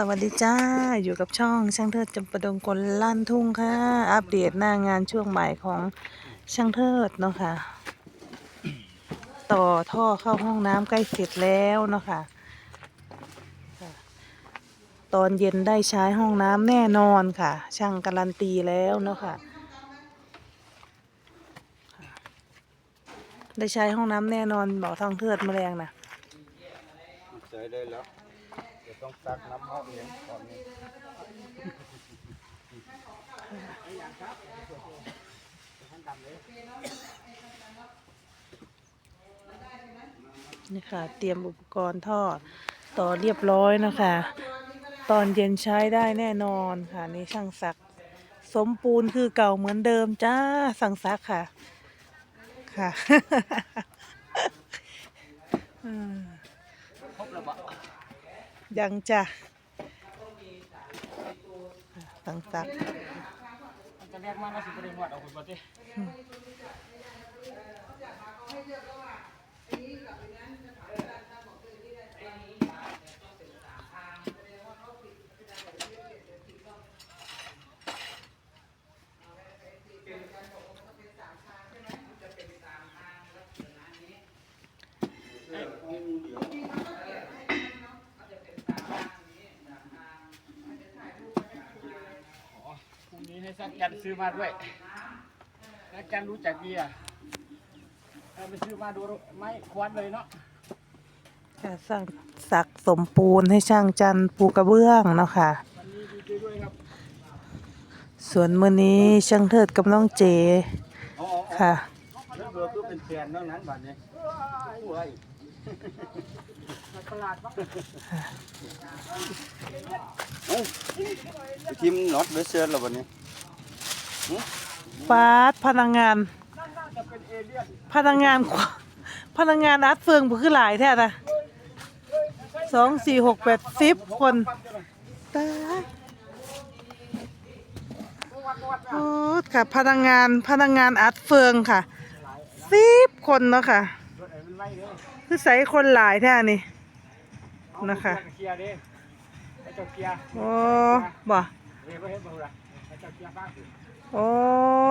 สวัสดีจ้า อยู่กับช่องช่างเทิดจำปาดงกลลั่นทุ่งค่ะ อัปเดตหน้างานช่วงใหม่ของช่างเทิดเนาะค่ะ ต่อท่อเข้าห้องน้ำใกล้เสร็จแล้วเนาะค่ะค่ะ ตอนเย็นได้ใช้ห้องน้ำแน่นอนค่ะ ช่างการันตีแล้วเนาะค่ะ ได้ใช้ห้องน้ำแน่นอนบอกทางเทิดมาแมลงนะเสยได้แล้ว ต้องซักน้ำเอาเองตอนนี้นี่ค่ะ เตรียมอุปกรณ์ท่อต่อเรียบร้อยนะคะ ตอนเย็นใช้ได้แน่นอนค่ะ นี่ช่างซัก สมปูนคือเก่าเหมือนเดิมจ้าสั่งซักค่ะ ค่ะ อืม ยังจ้ะสั่งตักจะเรียกมากนะสิบเรียกวัดเอาคุณบ่เติ ให้ซักยันซื้อมาด้วยแล้วกันรู้จักดีอะเอาไปซื้อมาดูไม่ควรเลยเนาะค่ะสั่งซักสมปูนให้ช่างจันปูกระเบื้องเนาะค่ะ วันนี้ดีใจด้วยครับส่วนมื้อนี้ช่างเทิดกับน้องเจอ๋อค่ะ แล้วเบอร์ก็เป็นแฟนทั้งนั้นบัดนี้โอ้ยตลาดบ้างเอ้ยไปทิมน็อตไว้เสื้อแล้วบัดนี้ ฟาดพนักงาน พนักงานพนักงานอัดเฟืองบ่คือหลายแท้นะสองสี่หกแปดสิบคนตายโอ้ค่ะพนักงานพนักงานอัดเฟืองค่ะสิบคนเนาะค่ะคือใส่คนหลายแท้นี่นะคะเคลียร์ดิไอ้เจ้า โอ้อาร์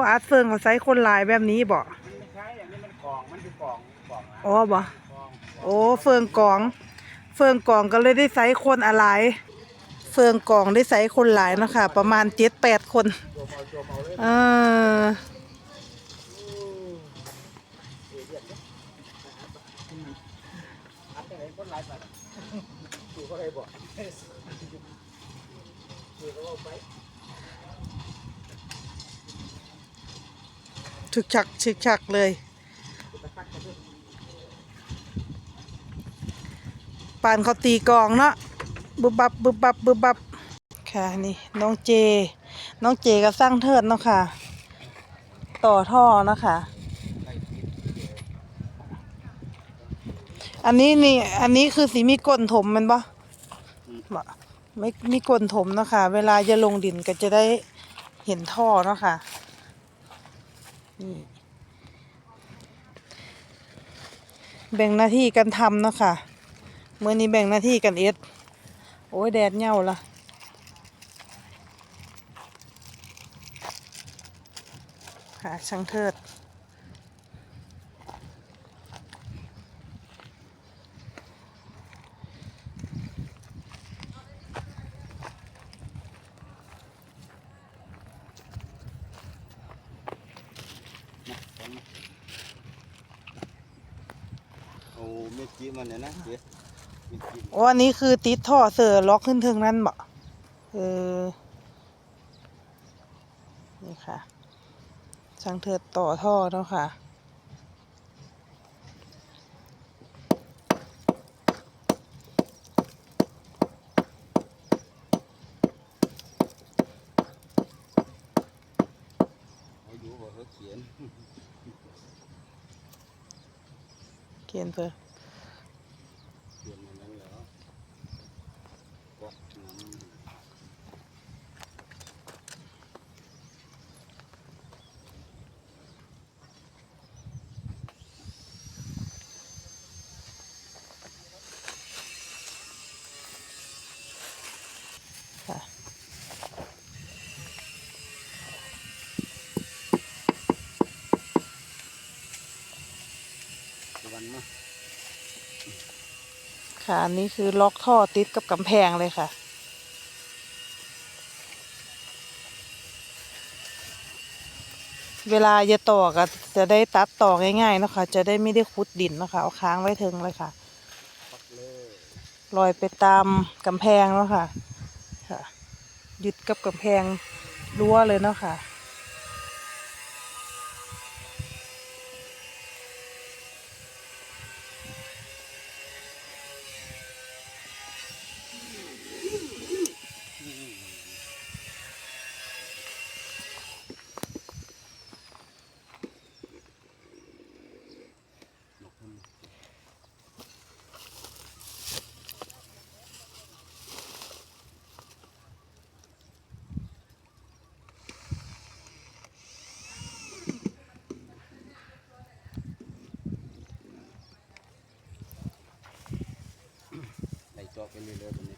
บ้างสิโอ้อัดเฟืองเขาใส่คนลายแบบนี้บ่มันไม่ใช่อันนี้มันกล่องมันคือกล่องกล่องนะอ๋อบ่กล่องโอ้เฟืองกอง เฟืองกองก็เลยได้ใส่คนอะไร เฟืองกองได้ใส่คนหลายเนาะค่ะ ประมาณเจ็ดแปดคนตัวเอาตัวเอาเลยเอออันไหนคนหลายบาทดูก็ได้บ่ดูก็เอาไปึกฉักฉึกฉักเลย ปานเขาตีกองเนาะบึบบับบึบบับบึบบับค่ะนี่น้องเจ น้องเจก็สร้างเทิดเนาะค่ะ ต่อท่อเนาะค่ะอันนี้นี่ อันนี้คือสีมีก้นถมมันปะไม่มีก้นถมเนาะค่ะ เวลาจะลงดินก็จะได้เห็นท่อเนาะค่ะ นี่แบ่งหน้าที่กันทำเนาะค่ะเมื่อนี้แบ่งหน้าที่กันเอ็ด โอ้ยแดดเหย้าละค่ะช่างเทิด โอ้เมื่อกี้มันเนี่ยนะเจ๊เมื่อกี้โอ้อันนี้คือติดท่อเสือล็อกขึ้นถึงนั่นบ่เออนี่ค่ะช่างเทิดต่อท่อเนาะค่ะ เขาอยู่บ่ เขียน เขียนเถอะขียนอย่างนั้นแล้วก็น้ำ ค่ะ วันมา ค่ะอันนี้คือล็อกท่อติดกับกำแพงเลยค่ะ เวลาจะต่อก็จะได้ตัดต่อง่ายๆนะคะจะได้ไม่ได้คุดดินนะคะเอาค้างไว้เทิงเลยค่ะลยลอยไปตามกำแพงแล้วค่ะค่ะยึดกับกำแพงรั้วเลยเนาะค่ะ ใส่จ อกไปเรื่อยๆแบบนี้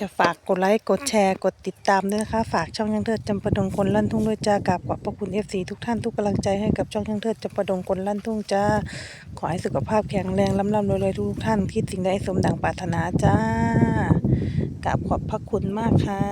จะฝากกดไลค์ กดแชร์ กดติดตามด้วยนะคะ ฝากช่องยังเทิดจำปดงคนลั่นทุ่งด้วยจ้ากราบขอบพระคุณเอฟซีทุกท่านทุกกำลังใจให้กับช่องยังเทิดจำปดงคนลั่นทุ่งจ้า ขอให้สุขภาพแข็งแรงล่ำล่ำรวยๆทุกท่านคิดสิ่งใดสมดังปรารถนาจ้ากราบขอบพระคุณมากค่ะ